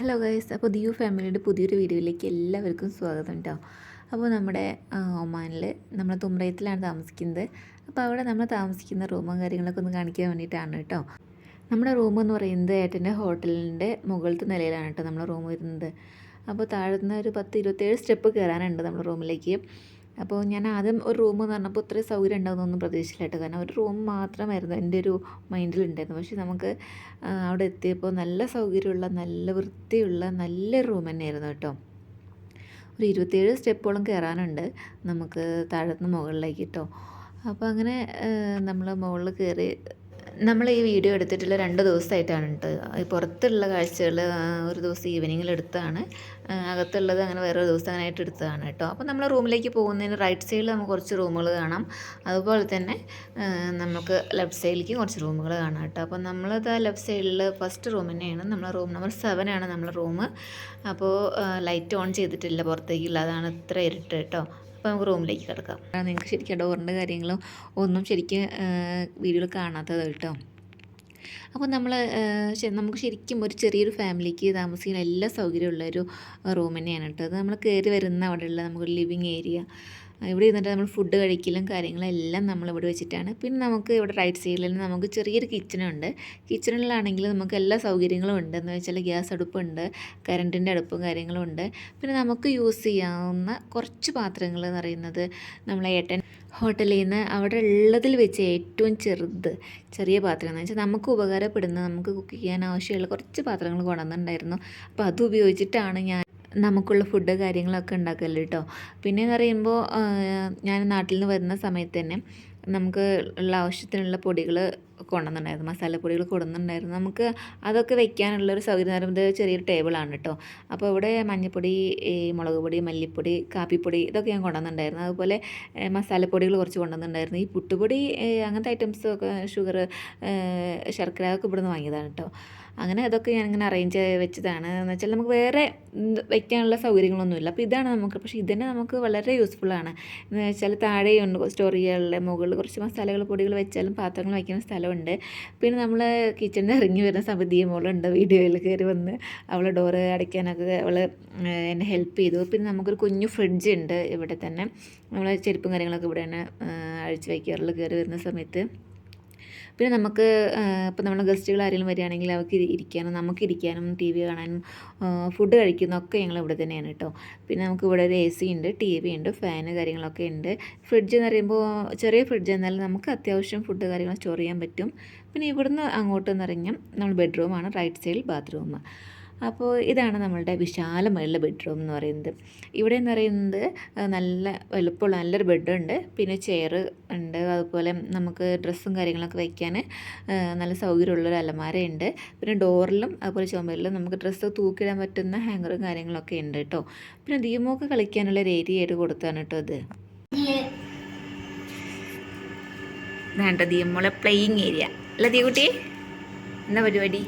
Hello guys അപ്പോൾ ദിയു ഫാമിലിയുടെ പുതിയൊരു വീഡിയോയിലേക്ക് എല്ലാവർക്കും സ്വാഗതം കേട്ടോ അപ്പോൾ നമ്മുടെ ഒമാനിൽ നമ്മൾ തുമ്രയത്തിലാണ് താമസിക്കുന്നത്. അപ്പോൾ അവിടെ നമ്മൾ താമസിക്കുന്ന റൂമും കാര്യങ്ങളൊക്കെ ഒന്ന് കാണിക്കാൻ വേണ്ടിയിട്ടാണ് കേട്ടോ നമ്മുടെ റൂം എന്ന് പറയുന്നത് ഏട്ടന്റെ ഹോട്ടലിന്റെ മുകളിലത്തെ നിലയിലാണ് കേട്ടോ നമ്മുടെ റൂം വരുന്നത്. അപ്പോൾ താഴ്ന്ന ഒരു പത്ത് ഇരുപത്തേഴ് സ്റ്റെപ്പ് കയറാനുണ്ട് നമ്മുടെ റൂമിലേക്ക്. അപ്പോൾ ഞാൻ ആദ്യം ഒരു റൂം എന്ന് പറഞ്ഞപ്പോൾ ഇത്രയും സൗകര്യം ഉണ്ടാകുന്നൊന്നും പ്രതീക്ഷിച്ചില്ല കേട്ടോ. കാരണം ഒരു റൂം മാത്രമായിരുന്നു എന്റെ ഒരു മൈൻഡിലുണ്ടായിരുന്നു പക്ഷേ നമുക്ക് അവിടെ എത്തിയപ്പോൾ നല്ല സൗകര്യമുള്ള നല്ല വൃത്തിയുള്ള നല്ല റൂം തന്നെയായിരുന്നു കേട്ടോ. ഒരു ഇരുപത്തേഴ് സ്റ്റെപ്പോളം കയറാനുണ്ട് നമുക്ക് താഴത്തുനിന്ന് മുകളിലേക്ക് കേട്ടോ. അപ്പോൾ അങ്ങനെ നമ്മൾ മുകളിൽ കയറി നമ്മൾ ഈ വീഡിയോ എടുത്തിട്ടുള്ള രണ്ട് ദിവസമായിട്ടാണ് കേട്ടോ പുറത്തുള്ള കാഴ്ചകൾ ഒരു ദിവസം ഈവനിങ്ങിൽ എടുത്തതാണ്. അകത്തുള്ളത് അങ്ങനെ വേറൊരു ദിവസം അങ്ങനെ ആയിട്ട് എടുത്തതാണ് കേട്ടോ. അപ്പോൾ നമ്മൾ റൂമിലേക്ക് പോകുന്നതിന് റൈറ്റ് സൈഡിൽ നമുക്ക് കുറച്ച് റൂമുകൾ കാണാം. അതുപോലെ തന്നെ നമുക്ക് ലെഫ്റ്റ് സൈഡിലേക്ക് കുറച്ച് റൂമുകൾ കാണാം കേട്ടോ. അപ്പോൾ നമ്മളത് ലെഫ്റ്റ് സൈഡിൽ ഫസ്റ്റ് റൂം തന്നെയാണ്. നമ്മളെ റൂം നമ്പർ സെവൻ ആണ് നമ്മളെ റൂം. അപ്പോൾ ലൈറ്റ് ഓൺ ചെയ്തിട്ടില്ല പുറത്തേക്കില്ല അതാണ് ഇത്ര ഇരുട്ട് കേട്ടോ. അപ്പോൾ നമുക്ക് റൂമിലേക്ക് കിടക്കാം. നിങ്ങൾക്ക് ശരിക്കും ഡോറിന്റെ കാര്യങ്ങളും ഒന്നും ശരിക്കും വീഡിയോയിൽ കാണാത്തത് കേട്ടോ. അപ്പോൾ നമ്മൾ നമുക്ക് ശരിക്കും ഒരു ചെറിയൊരു ഫാമിലിക്ക് താമസിക്കാൻ എല്ലാ സൗകര്യമുള്ള ഒരു റൂം തന്നെയാണ് കേട്ടോ. അത് നമ്മൾ കയറി വരുന്ന അവിടെയുള്ള നമുക്ക് ലിവിങ് ഏരിയ ഇവിടെ ഇരുന്നിട്ട് നമ്മൾ ഫുഡ് കഴിക്കലും കാര്യങ്ങളെല്ലാം നമ്മൾ ഇവിടെ വെച്ചിട്ടാണ്. പിന്നെ നമുക്ക് ഇവിടെ റൈറ്റ് സൈഡിൽ തന്നെ നമുക്ക് ചെറിയൊരു കിച്ചണുണ്ട് കിച്ചണിലാണെങ്കിൽ നമുക്ക് എല്ലാ സൗകര്യങ്ങളും ഉണ്ട്. എന്ന് വെച്ചാൽ ഗ്യാസ് അടുപ്പുണ്ട് കറണ്ടിന്റെ അടുപ്പും കാര്യങ്ങളും ഉണ്ട്. പിന്നെ നമുക്ക് യൂസ് ചെയ്യാവുന്ന കുറച്ച് പാത്രങ്ങൾ എന്ന് പറയുന്നത് നമ്മളെ ഏട്ടൻ ഹോട്ടലിൽ നിന്ന് അവിടെ ഉള്ളതിൽ വെച്ച് ഏറ്റവും ചെറുത് ചെറിയ പാത്രം എന്ന് വെച്ചാൽ നമുക്ക് ഉപകാരപ്പെടുന്ന നമുക്ക് കുക്ക് ചെയ്യാൻ ആവശ്യമുള്ള കുറച്ച് പാത്രങ്ങൾ കൊണ്ടുവന്നിട്ടുണ്ടായിരുന്നു. അപ്പോൾ അത് ഉപയോഗിച്ചിട്ടാണ് ഞാൻ നമുക്കുള്ള ഫുഡ് കാര്യങ്ങളൊക്കെ ഉണ്ടാക്കൽ കേട്ടോ പിന്നെ എന്ന് പറയുമ്പോൾ ഞാൻ നാട്ടിൽ നിന്ന് വരുന്ന സമയത്ത് തന്നെ നമുക്ക് ഉള്ള ആവശ്യത്തിനുള്ള പൊടികൾ കൊണ്ടുവന്നിട്ടുണ്ടായിരുന്നു മസാലപ്പൊടികൾ കൊണ്ടുവന്നിട്ടുണ്ടായിരുന്നു. നമുക്ക് അതൊക്കെ വെക്കാനുള്ള ഒരു സൗകര്യം പറയുന്നത് ചെറിയൊരു ടേബിളാണ് കേട്ടോ അപ്പോൾ ഇവിടെ മഞ്ഞൾപ്പൊടി മുളക് പൊടി മല്ലിപ്പൊടി കാപ്പിപ്പൊടി ഇതൊക്കെ ഞാൻ കൊണ്ടുവന്നിട്ടുണ്ടായിരുന്നു. അതുപോലെ മസാലപ്പൊടികൾ കുറച്ച് കൊണ്ടുവന്നിട്ടുണ്ടായിരുന്നു. ഈ പുട്ടുപൊടി അങ്ങനത്തെ ഐറ്റംസൊക്കെ ഷുഗർ ശർക്കര അതൊക്കെ ഇവിടുന്ന് വാങ്ങിയതാണ് കേട്ടോ അങ്ങനെ അതൊക്കെ ഞാൻ ഇങ്ങനെ അറേഞ്ച് വെച്ചതാണ്. എന്ന് വെച്ചാൽ നമുക്ക് വേറെ വയ്ക്കാനുള്ള സൗകര്യങ്ങളൊന്നുമില്ല. അപ്പോൾ ഇതാണ് നമുക്ക് പക്ഷേ ഇതന്നെ നമുക്ക് വളരെ യൂസ്ഫുൾ ആണ്. എന്ന് വെച്ചാൽ താഴെയുണ്ട് സ്റ്റോർ മുകളിൽ കുറച്ച് മസാലകൾ പൊടികൾ വെച്ചാലും പാത്രങ്ങൾ വയ്ക്കുന്ന സ്ഥലമുണ്ട് പിന്നെ നമ്മൾ കിച്ചണിൽ ഇറങ്ങി വരുന്ന സമയത്ത് മോളുണ്ട് വീഡിയോയിൽ കയറി വന്ന് അവൾ ഡോറ് അടയ്ക്കാനൊക്കെ അവൾ എന്നെ ഹെൽപ്പ് ചെയ്തു. പിന്നെ നമുക്കൊരു കുഞ്ഞു ഫ്രിഡ്ജ് ഉണ്ട് ഇവിടെ തന്നെ. നമ്മൾ ചെരുപ്പും കാര്യങ്ങളൊക്കെ ഇവിടെ തന്നെ അഴിച്ച് വയ്ക്കാറുള്ളൂ കയറി വരുന്ന സമയത്ത്. പിന്നെ നമുക്ക് ഇപ്പോൾ നമ്മൾ ഗസ്റ്റുകൾ ആരെങ്കിലും വരികയാണെങ്കിൽ അവർക്ക് ഇരി- ഇരിക്കാനും നമുക്ക് ഇരിക്കാനും ടി വി കാണാനും ഫുഡ് കഴിക്കുന്നതൊക്കെ ഞങ്ങൾ ഇവിടെ തന്നെയാണ് കേട്ടോ. പിന്നെ നമുക്ക് ഇവിടെ ഒരു എ സി ഉണ്ട് ടി വി ഉണ്ട് ഫാന് കാര്യങ്ങളൊക്കെ ഉണ്ട്. ഫ്രിഡ്ജ് എന്ന് പറയുമ്പോൾ ചെറിയ ഫ്രിഡ്ജ് എന്നാലും നമുക്ക് അത്യാവശ്യം ഫുഡ് കാര്യങ്ങൾ സ്റ്റോർ ചെയ്യാൻ പറ്റും. പിന്നെ ഇവിടുന്ന് അങ്ങോട്ട് എന്ന് നമ്മൾ ബെഡ്റൂമാണ് റൈറ്റ് സൈഡിൽ ബാത്റൂം. അപ്പോൾ ഇതാണ് നമ്മളുടെ വിശാലമായുള്ള ബെഡ്റൂം എന്ന് പറയുന്നത്. ഇവിടെ എന്ന് പറയുന്നത് നല്ല വലുപ്പമുള്ള നല്ലൊരു ബെഡുണ്ട് പിന്നെ ചെയർ ഉണ്ട്. അതുപോലെ നമുക്ക് ഡ്രസ്സും കാര്യങ്ങളൊക്കെ വയ്ക്കാൻ നല്ല സൗകര്യമുള്ളൊരു അലമാരയുണ്ട് പിന്നെ ഡോറിലും അതുപോലെ ചുമരിലും നമുക്ക് ഡ്രസ്സ് തൂക്കിടാൻ പറ്റുന്ന ഹാങ്ങറും കാര്യങ്ങളൊക്കെ ഉണ്ട് കേട്ടോ പിന്നെ ദീമൊക്കെ കളിക്കാനുള്ള ഒരു ഏരിയ ആയിട്ട് കൊടുത്താണ് കേട്ടോ അത് വേണ്ട ദീമോളെ പ്ലേയിങ് ഏരിയ അല്ല ദീകുട്ടി എന്നാ പരിപാടി?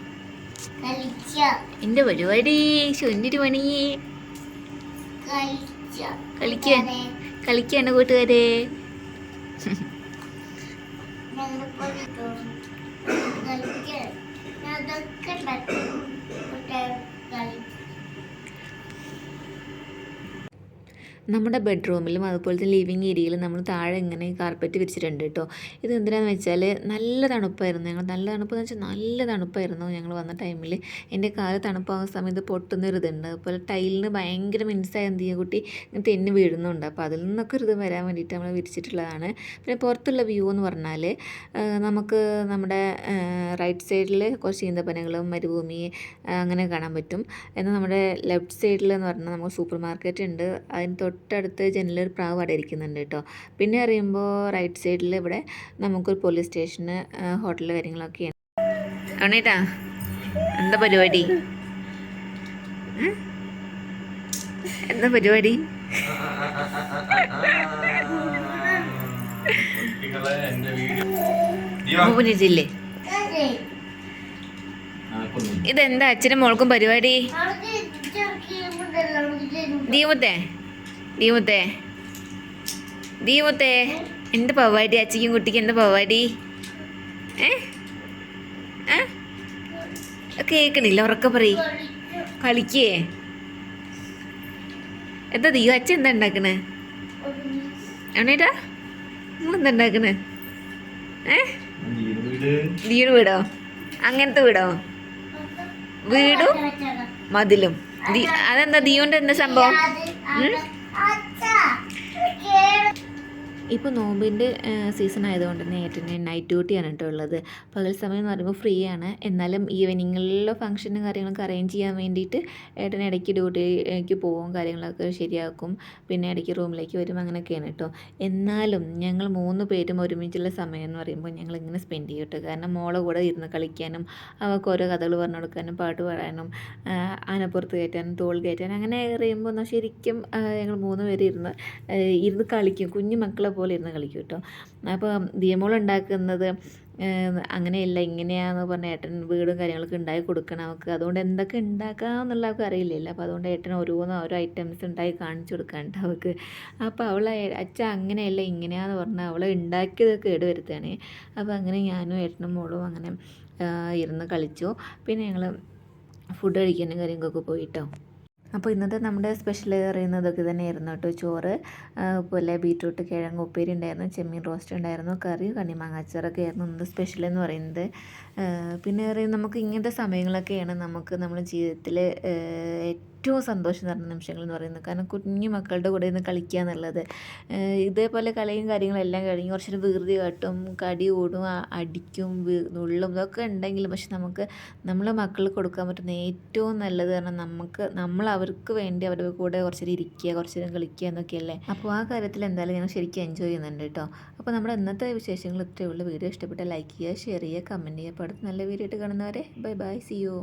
എന്റെ പരിപാടി? ശൊന്നിട്ട് പണി. കളിക്കാൻ. കളിക്കാണ് കൂട്ടുകാരെ. കളിക്ക. അതൊക്കെ ഉണ്ടാക്കും കളി നമ്മുടെ ബെഡ്റൂമിലും അതുപോലെ തന്നെ ലിവിങ് ഏരിയയിലും നമ്മൾ താഴെ ഇങ്ങനെ കാർപ്പറ്റ് വിരിച്ചിട്ടുണ്ട് കേട്ടോ ഇത് എന്തിനാന്ന് വെച്ചാൽ നല്ല തണുപ്പായിരുന്നു. ഞങ്ങൾ നല്ല തണുപ്പ് എന്ന് വെച്ചാൽ നല്ല തണുപ്പായിരുന്നു ഞങ്ങൾ വന്ന ടൈമിൽ എന്റെ കാൽ തണുപ്പാകുന്ന സമയത്ത് പൊട്ടുന്ന ഒരു ഇതുണ്ട്. അതുപോലെ ടൈലിന് ഭയങ്കര മിൻസായ എന്ത് ചെയ്യുക കുട്ടി? തെന്നി വീഴുന്നുണ്ട്. അപ്പോൾ അതിൽ നിന്നൊക്കെ ഒരു ഇത് വരാൻ വേണ്ടിയിട്ട് നമ്മൾ വിരിച്ചിട്ടുള്ളതാണ്. പിന്നെ പുറത്തുള്ള വ്യൂ എന്ന് പറഞ്ഞാൽ നമുക്ക് നമ്മുടെ റൈറ്റ് സൈഡിൽ കുറച്ച് ഈന്തപ്പനകളും മരുഭൂമി അങ്ങനെ കാണാൻ പറ്റും. എന്നാൽ നമ്മുടെ ലെഫ്റ്റ് സൈഡിൽ എന്ന് പറഞ്ഞാൽ നമുക്ക് സൂപ്പർ മാർക്കറ്റ് ഉണ്ട്. അതിന് തൊട്ടടുത്ത് ജനലൊരു പ്രാവ് അവിടെ ഇരിക്കുന്നുണ്ട് കേട്ടോ. പിന്നെ അറിയുമ്പോൾ റൈറ്റ് സൈഡിൽ ഇവിടെ നമുക്കൊരു പോലീസ് സ്റ്റേഷന് ഹോട്ടൽ കാര്യങ്ങളൊക്കെയാണ് ആണേട്ടാ എന്താ പരിപാടി? എന്താ പരിപാടി? അതെ ഇതെന്താ അച്ഛനും മോൾക്കും പരിപാടി? തരും ദീമുത്തേ. ദീമുത്തേ എന്ത് പവാടി അച്ഛക്കും കുട്ടിക്ക് എന്ത് പവാടി? ഏ? കേക്കണില്ല ഉറക്കെ പറയും. കളിക്കേ. എന്താ ദീ അച്ഛൻ എന്താ ഉണ്ടാക്കണേ? എണ്ണീട്ടാ നിങ്ങളെന്താ ഉണ്ടാക്കണേ? ഏ? ദിയുടെ വീടോ? അങ്ങനത്തെ വീടോ? വീടും മതിലും. അതെന്താ ദിയോന്റെ എന്താ സംഭവം? আচ্ছা ഇപ്പോൾ നോമ്പിന്റെ സീസൺ ആയതുകൊണ്ട് തന്നെ ഏട്ടന് നൈറ്റ് ഡ്യൂട്ടിയാണ് കേട്ടോ ഉള്ളത്. പകൽ സമയം എന്ന് പറയുമ്പോൾ ഫ്രീ ആണ്. എന്നാലും ഈവനിങ്ങിലുള്ള ഫംഗ്ഷനും കാര്യങ്ങളൊക്കെ അറേഞ്ച് ചെയ്യാൻ വേണ്ടിയിട്ട് ഏട്ടൻ ഇടയ്ക്ക് ഡ്യൂട്ടിക്ക് പോകും കാര്യങ്ങളൊക്കെ ശരിയാക്കും. പിന്നെ ഇടയ്ക്ക് റൂമിലേക്ക് വരും അങ്ങനെയൊക്കെയാണ് കേട്ടോ. എന്നാലും ഞങ്ങൾ മൂന്ന് പേരും ഒരുമിച്ചുള്ള സമയം എന്ന് പറയുമ്പോൾ ഞങ്ങൾ ഇങ്ങനെ സ്പെൻഡ് ചെയ്യും കേട്ടോ. കാരണം മോളെ കൂടെ ഇരുന്ന് കളിക്കാനും അവൾക്ക് ഓരോ കഥകൾ പറഞ്ഞു കൊടുക്കാനും പാട്ട് പാടാനും ആനപ്പുറത്ത് കയറ്റാനും തോൾ കയറ്റാനും അങ്ങനെ അറിയുമ്പോൾ എന്നാൽ ശരിക്കും ഞങ്ങൾ മൂന്ന് പേര് ഇരുന്ന് ഇരുന്ന് കളിക്കും. കുഞ്ഞു മക്കളെ പോലെ ഇരുന്ന് കളിക്കും കേട്ടോ. അപ്പോൾ ദിയമോൾ ഉണ്ടാക്കുന്നത് അങ്ങനെയല്ല ഇങ്ങനെയാന്ന് പറഞ്ഞ ഏട്ടൻ വീടും കാര്യങ്ങളൊക്കെ ഉണ്ടാക്കി കൊടുക്കണം അവൾക്ക് അതുകൊണ്ട് എന്തൊക്കെ ഉണ്ടാക്കാമെന്നുള്ള അവൾക്ക് അറിയില്ലല്ലോ. അപ്പോൾ അതുകൊണ്ട് ഏട്ടൻ ഓരോന്ന് ഓരോ ഐറ്റംസ് ഉണ്ടാക്കി കാണിച്ചു കൊടുക്കാനുണ്ട് അവൾക്ക്. അപ്പോൾ അവൾ അച്ഛ അങ്ങനെയല്ല ഇങ്ങനെയാന്ന് പറഞ്ഞാൽ അവൾ ഉണ്ടാക്കിയതൊക്കെ കേട് വരുത്തുകയാണ് അപ്പോൾ അങ്ങനെ ഞാനും ഏട്ടനും മോളും അങ്ങനെ ഇരുന്ന് കളിച്ചു. പിന്നെ ഞങ്ങൾ ഫുഡ് കഴിക്കാനും കാര്യങ്ങൾക്കൊക്കെ പോയിട്ടോ അപ്പോൾ ഇന്നത്തെ നമ്മുടെ സ്പെഷ്യൽ പറയുന്നതൊക്കെ തന്നെയായിരുന്നു കേട്ടോ. ചോറ് പോലെ ബീറ്റ്റൂട്ട് കിഴങ്ങ് ഉപ്പേരി ഉണ്ടായിരുന്നു ചെമ്മീൻ റോസ്റ്റ് ഉണ്ടായിരുന്നു കറി കണ്ണിമാങ്ങാച്ചാറൊക്കെ ആയിരുന്നു ഇന്നത്തെ സ്പെഷ്യൽ എന്ന് പറയുന്നത്. പിന്നെ പറയുന്നത് നമുക്ക് ഇങ്ങനത്തെ സമയങ്ങളൊക്കെയാണ് നമുക്ക് നമ്മുടെ ജീവിതത്തിൽ ഏറ്റവും സന്തോഷം നിറഞ്ഞ നിമിഷങ്ങൾ എന്ന് പറയുന്നത് കാരണം കുഞ്ഞു മക്കളുടെ കൂടെ ഇരുന്ന് കളിക്കുക എന്നുള്ളത്. ഇതേപോലെ കളിയും കാര്യങ്ങളെല്ലാം കഴിഞ്ഞ് കുറച്ചൊരു വികൃതി കാട്ടും കടി ഓടും അടിക്കും നുള്ളും ഇതൊക്കെ ഉണ്ടെങ്കിലും പക്ഷെ നമുക്ക് നമ്മളെ മക്കൾക്ക് കൊടുക്കാൻ പറ്റുന്ന ഏറ്റവും നല്ലത് കാരണം നമുക്ക് നമ്മൾ അവർക്ക് വേണ്ടി അവരുടെ കൂടെ കുറച്ചേരം ഇരിക്കുക കുറച്ചേരം കളിക്കുക എന്നൊക്കെയല്ലേ അപ്പോൾ ആ കാര്യത്തിൽ എന്തായാലും ഞങ്ങൾ ശരിക്കും എൻജോയ് ചെയ്യുന്നുണ്ട് കേട്ടോ. അപ്പോൾ നമ്മുടെ ഇന്നത്തെ വിശേഷങ്ങൾ ഇത്രയേ ഉള്ളൂ. വീഡിയോ ഇഷ്ടപ്പെട്ടാൽ ലൈക്ക് ചെയ്യുക ഷെയർ ചെയ്യുക കമന്റ് ചെയ്യുക. അപ്പോൾ അടുത്ത് നല്ല വീഡിയോ ആയിട്ട് കാണുന്നവരെ ബൈ ബൈ സി യു